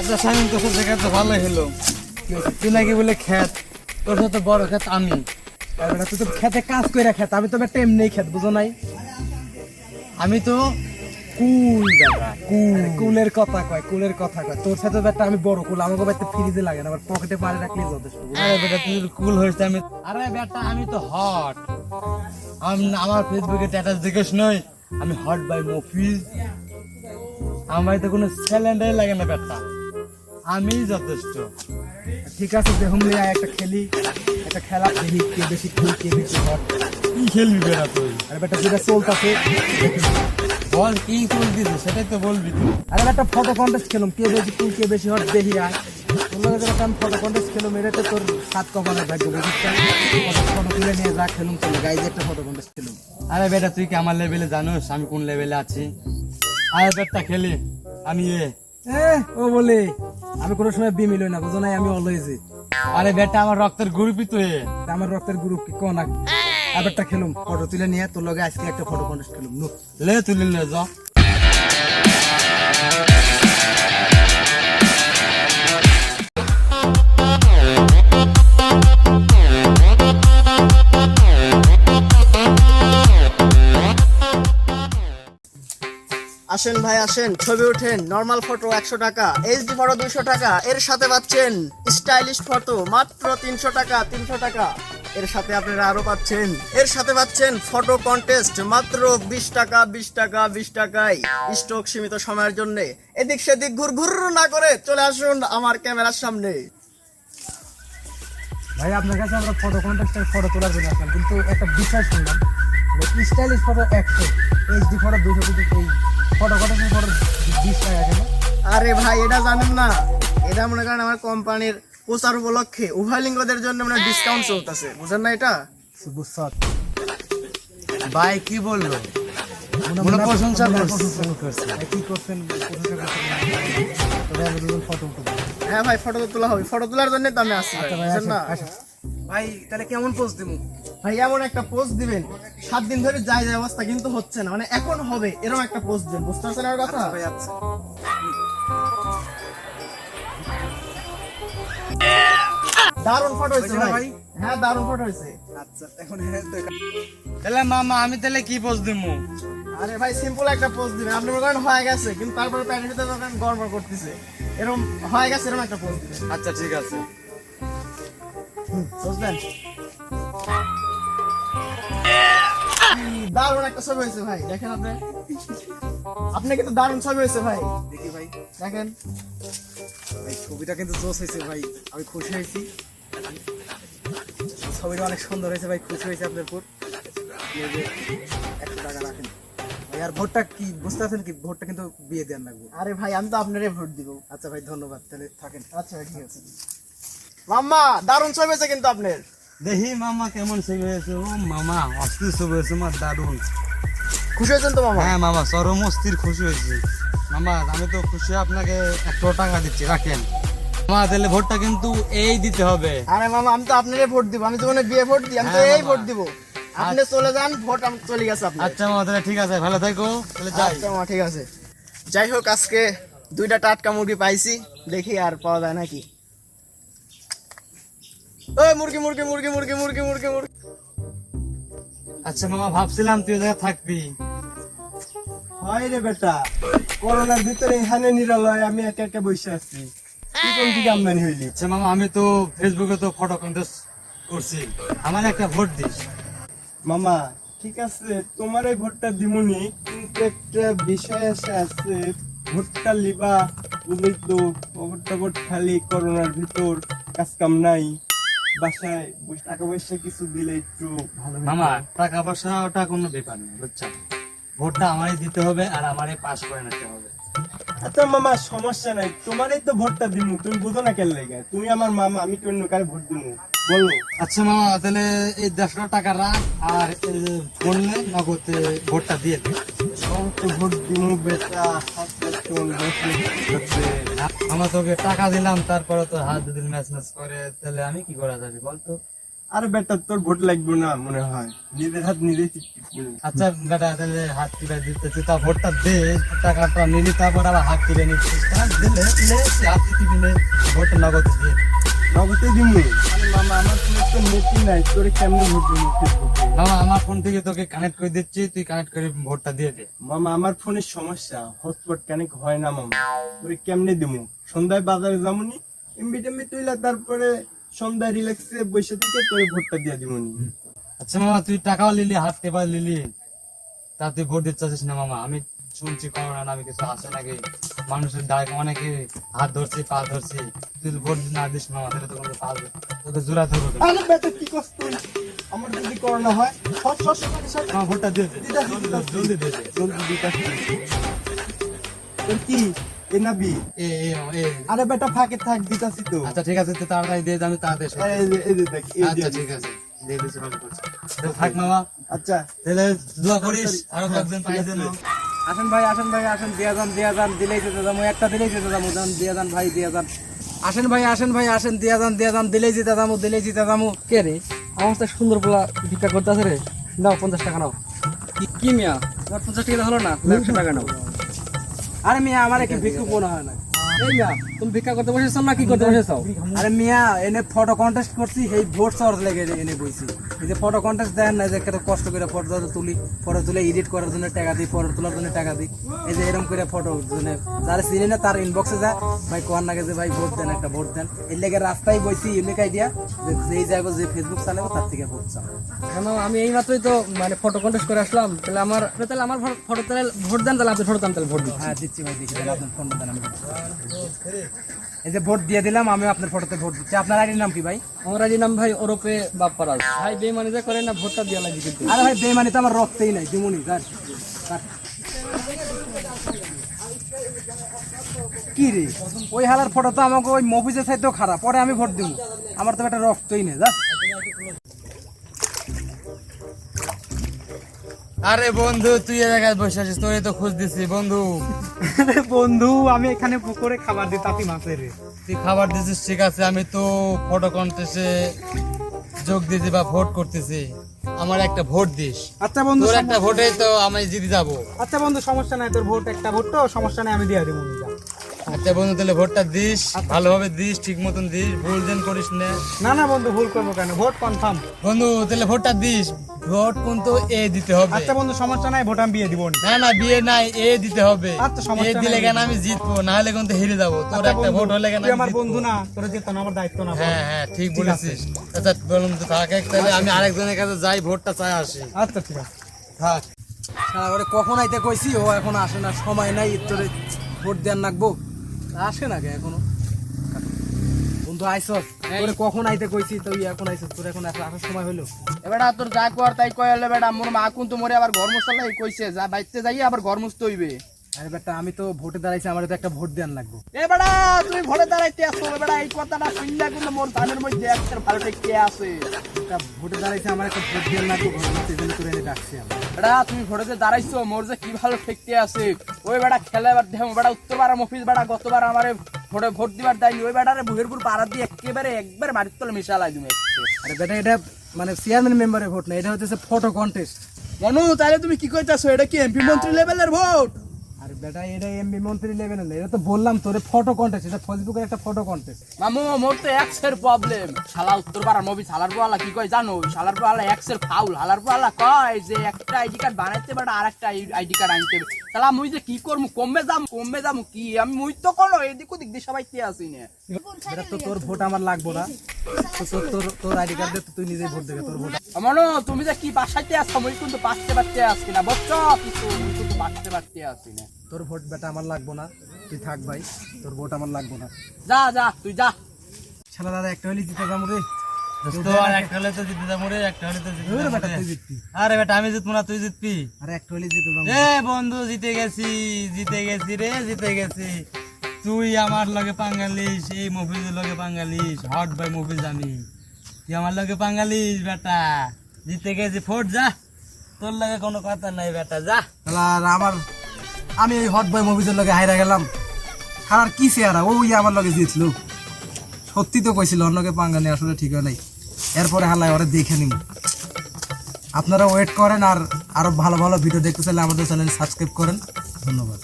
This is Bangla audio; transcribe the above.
আচ্ছা স্বামী তোর সাথে দেখা তো ভালোই হলো। তুই নাকি বলে খেত তোর সাথে বড় খেত আমি। এবার তুই তো খেতে কাজ করে খেত আমি তো একটা এমনি খেত বুঝো নাই? আমি তো কুল দাদা কুল। কুলের কথা কয় কুলের কথা কয়। তোর সাথে তো আমি বড় কুল আমাকে বাড়িতে ফ্রিজে লাগে না আবার পকেটে পারে রাখলে যথেষ্ট আরে বেটা তুই কুল হয়েছে আমি আরে বেটা আমি তো হট আমার ফেসবুকে স্ট্যাটাস দেখিস নই আমি হট বাই মফিজ আমার তো কোনো স্যালেন্ডাই লাগে না বেটা। আমি যথেষ্ট। ঠিক আছে, দেখুন লিয়া একটা খেলি। একটা খেলা খেলি কে বেশি কুল কে বেশি হট কি খেলবি বেড়া তুই? আরে বেটা, যেটা চলতেছে, বল, কি কুল সেটাই তো বলবি তুই। আরে একটা ফটো কন্টেস্ট খেলুম, কে বেশি কুল কে বেশি হট, দেখি আয়। তোর যেটা আমি ফটো কন্টেস্ট খেলুম এটা তো তোর সাত কপালের ভাগ্য, বুঝিস ফটো তুলে নিয়ে যা, খেলুম চলে গাইজ একটা ফটো কন্টেস্ট খেলুম। আরে বেটা, তুই কি আমার লেভেলে জানোস? আমি কোন লেভেলে আছি? আরে বেটা, খেলি, আমি এ, ও বলে। আমি কোনো সময় বি মিলই না বুঝো নাই? আমি অলওয়েজই। আরে বেটা আমার রক্তের গ্রুপই তো এ। আমার রক্তের গ্রুপ কি কোন আগে আবারটা খেলুম ফটো তুলে নিয়ে তোর লগে আজকে একটা ফটো কন্টেস্ট খেলুম নো লে তুলি নিয়ে যা। আসেন ভাই, আসেন। ছবি ওঠেন নর্মাল ফটো একশো টাকা এইচডি ফটো দুইশো টাকা, এর সাথে পাচ্ছেন স্টাইলিশ ফটো মাত্র তিনশো টাকা তিনশো টাকা। এর সাথে আপনারা আরও পাচ্ছেন। এর সাথে পাচ্ছেন ফটো কন্টেস্ট মাত্র বিশ টাকা বিশ টাকা, বিশ টাকায় স্টক সীমিত সময়ের জন্য। এদিক সেদিক ঘুর ঘুর না করে চলে আসুন আমার ক্যামেরার সামনে। ভাই, আপনার কাছে আমরা ফটো কন্টেস্টের ফটো তোলার জন্য আসলাম, কিন্তু একটা বিষয় শুনলাম স্টাইলিশ ফটো একশো এইচডি ফটো দুশো কিন্তু এই ফটো কন্টেস্টের ফটো বিশ টাকা কেন? আরে ভাই এটা জানেন না। এটা মনে করেন আমার কোম্পানির প্রচার উপলক্ষে উভয় লিঙ্গদের জন্য মানে ডিসকাউন্ট চলতেছে। বুঝেন না এটা? বুঝছত ভাই কি বলল মনে প্রশংসা করছে। কি করছেন? হ্যাঁ ভাই ফটো তো তোলা হবে। ফটো তোলার জন্য তো আমি আসছি ভাই, ভাই না। ভাই তাহলে কেমন পোস্ট দেবো? ভাই এমন একটা পোস্ট দিবেন। সাত দিন ধরে যাই যায় অবস্থা কিন্তু হচ্ছে না। মানে এখন হবে এরকম একটা পোস্ট দিবেন। বুঝতে পারছেন আমার কথা? ভাই আচ্ছা। দারুণ ফটো হয়েছে ভাই? হ্যাঁ দারুণ ফটো হয়েছে। আচ্ছা এখন তাহলে মামা আমি তাহলে কি পোস্ট দিব? আরে ভাই সিম্পল একটা পোস্ট দিবেন। আপনি মনে করেন হয়ে গেছে কিন্তু তারপরে প্যাকেটে তো দোকান গড়বড় করতেছে। এরকম হয়ে গেছে এরকম একটা পোস্ট দিবেন। আচ্ছা ঠিক আছে। বুঝলেন? দারুণ একটা ছবি হয়েছে ভাই দেখেন আপনি। আপনি কিন্তু দারুণ ছবি হয়েছে ভাই। দেখি ভাই। দেখেন। ভাই ছবিটা কিন্তু জোস হয়েছে ভাই আমি খুশি হয়েছি। ছবিটা অনেক সুন্দর হয়েছে ভাই খুশি হয়েছে আপনার উপর। একশো টাকা রাখেন। ভাই আর ভোটটা কি বুঝতে পারছেন কি ভোটটা কিন্তু বিয়ে দেওয়ার লাগবে। আরে ভাই আমি তো আপনারই ভোট দিব। আচ্ছা ভাই ধন্যবাদ তাহলে থাকেন। আচ্ছা ভাই, ঠিক আছে। মাম্মা দারুণ ছবি হয়েছে কিন্তু আপনার। দেখি মামা কেমন ছবি হয়েছে। ও মামা অস্থির ছবি হয়েছে আমার দারুণ। খুশি হয়েছেন তো মামা হ্যাঁ মামা চরম অস্থির খুশি হয়েছে। মামা আমি তো খুশি আপনাকে একশো টাকা দিচ্ছি রাখেন। মামা তাহলে ভোটটা কিন্তু এই দিতে হবে। আরে মামা আমি তো আপনারই ভোট দিব আমি তো কোনো বিয়ে ভোট দিই আমি তো হ্যাঁ, এই ভোট দিব। আপনি চলে যান ভোট আমি চলে গেছে আপনার। আচ্ছা মামা তাহলে ঠিক আছে ভালো থাকো তাহলে যাই। আচ্ছা মামা ঠিক আছে। যাই হোক আজকে দুইটা টাটকা মুরগি পাইছি দেখি আর পাওয়া যায় নাকি। ওই মুরগি মুরগি মুরগি মুরগি মুরগি মুরগি মুরগি। আচ্ছা মামা ভাবছিলাম তুই থাকবি। হয় রে বেটা করোনার ভিতরে এখানে নিরালয় আমি একা একা বসে আছি। আমদানি হইলি? আচ্ছা মামা আমি তো ফেসবুকে তো ফটো কন্টেস্ট করছি। আমার একটা ভোট দিস। মামা ঠিক আছে তোমার এই ভোটটা দিমুনি কিন্তু একটা বিষয় আছে আছে ভোটটা লিবা বুঝলি তো ভোট খালি করোনার ভিতর কাজ কাম নাই। বাসায় টাকা পয়সা কিছু দিলে একটু ভালো মামা টাকা পয়সা ওটা কোনো ব্যাপার নেই বুঝছেন? ভোটটা আমারই দিতে হবে আর আমারই পাস করে নিতে হবে। আচ্ছা মামা সমস্যা নাই। তোমারই তো ভোটটা দিমু তুমি বুঝো না কেন লাগে? তুমি আমার মামা আমি কারে ভোট দিমু। বলো। আচ্ছা মামা তাহলে এই দেড়শো টাকা রাখ আর ফোনলে নগদে ভোটটা দিয়ে দে আমরা তোকে টাকা দিলাম তারপরে তো হাত দুদিন ম্যাচ করে তাহলে আমি কি করা যাবে বলতো আরে বেটা তোর ভোট লাগবে না মনে হয়। নিজের হাত নিজেই আচ্ছা বেটা তাহলে হাত কিনে দিতেছি তা ভোটটা দে টাকাটা নিলি তারপর আবার হাত কিনে নিচ্ছিস দিলে হাত দিবি ভোট নগদ দিয়ে নগদে দিমু মামা আমার ফোনে তো নেটই নাই তোরে কেমনে ভোট দিবি মামা আমার ফোন থেকে তোকে কানেক্ট করে দিচ্ছি তুই কানেক্ট করে ভোটটা দিয়ে দে। মামা আমার ফোনের সমস্যা হটস্পট কানেক্ট হয় না মামা। তোরে কেমনে দিমু? সন্ধ্যায় বাজারে যামুনি এমবি টেমবি তুইলা তারপরে সন্ধ্যায় রিল্যাক্সে বসে থেকে তোরে ভোটটা দিয়ে দিমুনি। আচ্ছা মামা তুই টাকাও লিলি হাত টেপা লিলি। তা তুই ভোট দিতে চাচ্ছিস না মামা আমি শুনছি করোনা নামে কিছু আছে নাকি? মানুষের দায় অনেকে হাত ধরছি পা ধরছি। তুই ভোট না দিস মামা তাহলে তো কোনো পাবে তোকে জোড়া ধরবো? আরে বেটা কি কস তুই আমার যদি করোনা হয় সব সব সব ভোটটা দিয়ে। জলদি দিয়ে দে। জলদি দিতাছি তোর কি? এ নাবি? এ এ এ। আরে বেটা ফাঁকে থাক দিতাছি তো। আচ্ছা ঠিক আছে তুই তাড়াতাড়ি দিয়ে আমি তাড়াতাড়ি এই যে- এই যে দেখ আচ্ছা ঠিক আছে। দিয়ে দিচ্ছি ভালো করছি। থাক মামা। আচ্ছা। তাহলে দোয়া করিস আরও কয়েকদিন পাই যেন আসেন ভাই আসেন ভাই, আসেন, দিয়া যান দিয়া যান, দিলেই যেতে যাব, একটা দিলেই যেতে যাব, যান, দিয়া যান ভাই, দিয়া যান। আসেন ভাই আসেন ভাই, আসেন, দিয়া যান দিয়া যান, দিলেই যেতে যাব, দিলেই যেতে যাব। কে রে? আমার সুন্দর পোলা ভিক্ষা করতে আছে রে। নাও, পঞ্চাশ টাকা নাও। কি- মিয়া? তোমার পঞ্চাশ টাকা হলো না? একশো টাকা নাও। আরে মিয়া, আমার কি ভিক্ষু মনে হয় না। এই মিয়া, তুমি ভিক্ষা করতে বসেছো না কি করতে বসেছো? আরে মিয়া, এনে ফটো কন্টেস্ট করছি এই ভোট সর লেগে এনে বইছি। যে ফটো কন্টেস্ট দেন না যে কত কষ্ট করে ফটো তুলি ফটো তুলে এডিট করার জন্য টাকা দিই ফটো তোলার জন্য টাকা দিই। এই যে এরকম করে ফটো মানে যারা চিনি না তার ইনবক্সে যায়। ভাই কোয়ার নাগে যে ভাই ভোট দেন একটা ভোট দেন। এর লেগে রাস্তায় বইছি ইউনিক আইডিয়া যে যেই যাইবো যে ফেসবুক চালাবো তার থেকে ভোট চাও। কেন? আমি এই মাত্রই তো মানে ফটো কন্টেস্ট করে আসলাম। তাহলে আমার তাহলে আমার ফটো তাহলে ভোট দেন তাহলে আপনি ফটো দেন তাহলে ভোট দিন হ্যাঁ দিচ্ছি ভাই দেখি তাহলে আপনার ফোন দেন আমি। এই যে ভোট দিয়ে দিলাম আমি আপনার ফটোতে ভোট দিচ্ছি। আপনার আইডির নাম কি ভাই? আমার আইডির নাম ভাই ওরপে বাপ্পারাজ। ভাই বেমানি যা করে না ভোটটা দিয়ে লাগি কিন্তু। আরে ভাই বেমানি তো আমার রক্তেই নাই দিমুনি কার। কি রে? ওই হালার ফটো তো আমাকে ওই মফিজের সাইডেও খারাপ পরে আমি ভোট দিব আমার তো একটা রক্তই নেই যা। আরে বন্ধু তুই এ জায়গায় বসে আছিস তোরে তো খোঁজ দিছি বন্ধু। বন্ধু আমি এখানে পুকুরে খাবার দিতাছি মাছের তুই খাবার দিছিস ঠিক আছে আমি তো ফটো কন্টেস্টে যোগ দিছি বা ভোট করতেছি। আমার একটা ভোট দিস। আচ্ছা বন্ধু তোর একটা ভোটে তো আমি জিতে যাব। আচ্ছা বন্ধু সমস্যা নাই তোর ভোট একটা ভোট তো সমস্যা নাই আমি দিয়ে দেবো। আচ্ছা বন্ধু তাহলে ভোটটা দিস ভালোভাবে দিস ঠিক মতন দিস ভুল যেন করিস না। না না বন্ধু ভুল করব কেন? ভোট কনফার্ম বন্ধু তাহলে ভোটটা দিস ভোট কিন্তু এ দিতে হবে। আচ্ছা বন্ধু সমস্যা নাই ভোট আমি বিয়ে দিব না। না বিয়ে নাই এ দিতে হবে। আচ্ছা, সমস্যা এ দিলে কেন আমি জিতবো? না হলে কিন্তু হেরে যাব। তোর আচ্ছা, একটা ভোট হলে কেন তুই আমার বন্ধু না তোর যেত না আমার দায়িত্ব না হ্যাঁ হ্যাঁ ঠিক বলেছিস। আচ্ছা বলুন তো থাক এক তাহলে আমি আরেকজনের কাছে যাই ভোটটা চাই আসি। আচ্ছা ঠিক আছে। থাক। কখন আইতে কইছি? ও এখন আসে না সময় নাই তোরে ভোট দেন রাখব আসে না কে এখনও? বন্ধু আইসস তোরে কখন আইতে কইছি তুই এখন আইসস তোর এখন আসা- আসার সময় হলো এবেটা তোর যা কর তাই কয় হলো বেটা মোর মা কিন্তু মোরে আবার ঘর মশলা কইছে যা বাইতে যাই আবার ঘর মুছতে হইবে। আরে বেটা আমি তো ভোটে দাঁড়াইছি আমার তো একটা ভোট দেন লাগবো। এ বেটা তুই ঘরে দাঁড়াইতে আসো বেটা এই কথাটা শুনলা কিন্তু মোর ধানের মধ্যে একটা ভালো কে আছে। একটা ভোটে দাঁড়াইছে আমার একটা ভোট দেন লাগবো জন্য করে এনে ডাকছি আমি। বেটা তুমি ঘরে যে দাঁড়াইছো মোর যে কি ভালো ঠেকতে আছে। ওই বেটা খেলে এবার দেখো বেটা উত্তরবার বেটা গতবার আমারে ভোটে ভোট দিবার দেয়নি ওই বেটারে বুহেরপুর পাড়া দিয়ে একেবারে একবার বাড়ির তলে মিশালাই তুমি আরে বেটা এটা মানে চেয়ারম্যান মেম্বারের ভোট না এটা হচ্ছে ফটো কন্টেস্ট মনু তাহলে তুমি কি কইতাছো এটা কি এমপি মন্ত্রী লেভেলের ভোট? বেটা এটা এমবি মন্ত্রী লেভেল এটা তো বললাম তোরে ফটো কন্টেস্ট এটা ফেসবুকের একটা ফটো কন্টেস্ট মামু, মোর তো এক্সের প্রবলেম শালা উত্তর পাড়ার মুভি শালার পোয়ালা, কি কয় জানো? শালার পোয়ালা এক্সের ফাউল হালার পোয়ালা কয় যে একটা আইডি কার্ড বানাইতে বাট আরেকটা আইডি কার্ড আনতে মুই যে কি করমু কমবে যাম কমবে যাম কি? আমি মুই তো কোনো এদিক ওদিক দিয়ে সবাই আসি না। এটা তো তোর ভোট আমার লাগবো না। তোর তোর তোর আইডি কার্ড তো তুই নিজেই ভোট দেবে তোর ভোট। তুমি যে কি বাসাইতে আসছো মুই কিন্তু বাঁচতে পারতে আসছি না বুঝছ? কিছু মুই কিন্তু বাঁচতে আসছি না। তোর ভোট বেটা আমার লাগবো না। তুই থাক ভাই তোর ভোট আমার লাগবো না। যা যা তুই যা। শালা দাদা একটা হলে যাব রে। একটা হলে তো জিতে যাব রে একটা হলে তো জিতে আরে বেটা আমি জিতবো না তুই জিতবি। আরে একটা হলে জিতে যাব এ বন্ধু জিতে গেছি জিতে গেছি রে জিতে গেছি। তুই আমার লগে পাঙ্গালিস এই মুভিজের লগে পাঙ্গালিস হট বাই মুভিজ আমি। তুই আমার লগে পাঙ্গালিস বেটা। জিতে গেছি ফোট যা। তোর লগে কোনো কথা নাই বেটা যা। আর আমার আমি ওই হট বয় মুভিজের লগে হাইরা গেলাম। আর কি চেহারা? ওই আমার লগে জিতলো। সত্যি তো কইছিল অন্যকে পাঙ্গা নেই আসলে ঠিক হয় নাই। এরপরে হালাই ওরা দেখে নিন আপনারা ওয়েট করেন আর আরও ভালো ভালো ভিডিও দেখতে চাইলে আমাদের চ্যানেল সাবস্ক্রাইব করেন। ধন্যবাদ।